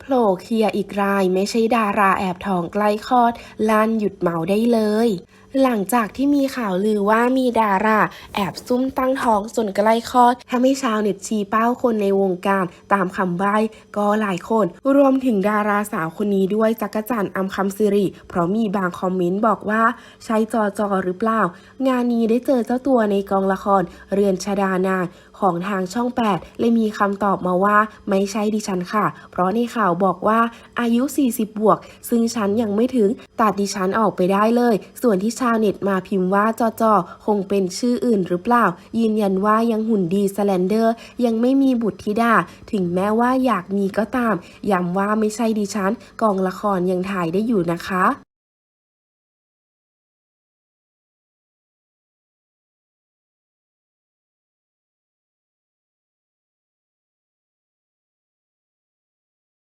โผล่เคลียอีกรายไม่ใช่ดาราแอบท้องใกล้คลอดลั่นหยุดเมาได้เลย หลังจากที่มีข่าวลือว่ามีดาราแอบซุ่มตั้งท้องจนใกล้คลอดทำให้ชาวเน็ตชี้เป้าคนในวงการตามคำใบ้ก็หลายคน รวมถึงดาราสาวคนนี้ด้วยจักรจันทร์อำคำสิริเพราะมีบางคอมเมนต์บอกว่าใช่จอจอหรือเปล่า งานนี้ได้เจอเจ้าตัวในกองละครเรือนชดานาง ของทางช่อง 8 เลยมีคำตอบมาว่าไม่ใช่ดิฉันค่ะ เพราะในข่าวบอกว่าอายุ 40 บวก ซึ่งฉันยังไม่ถึงตัดดิฉันออกไปได้เลย ส่วนที่ชาวเน็ตมาพิมพ์ว่าจอจอคงเป็นชื่ออื่นหรือเปล่า ยืนยันว่ายังหุ่นดีสแลนเดอร์ ยังไม่มีบุตรธิดา ถึงแม้ว่าอยากมีก็ตามย้ำว่าไม่ใช่ดิฉัน กองละครยังถ่ายได้อยู่นะคะ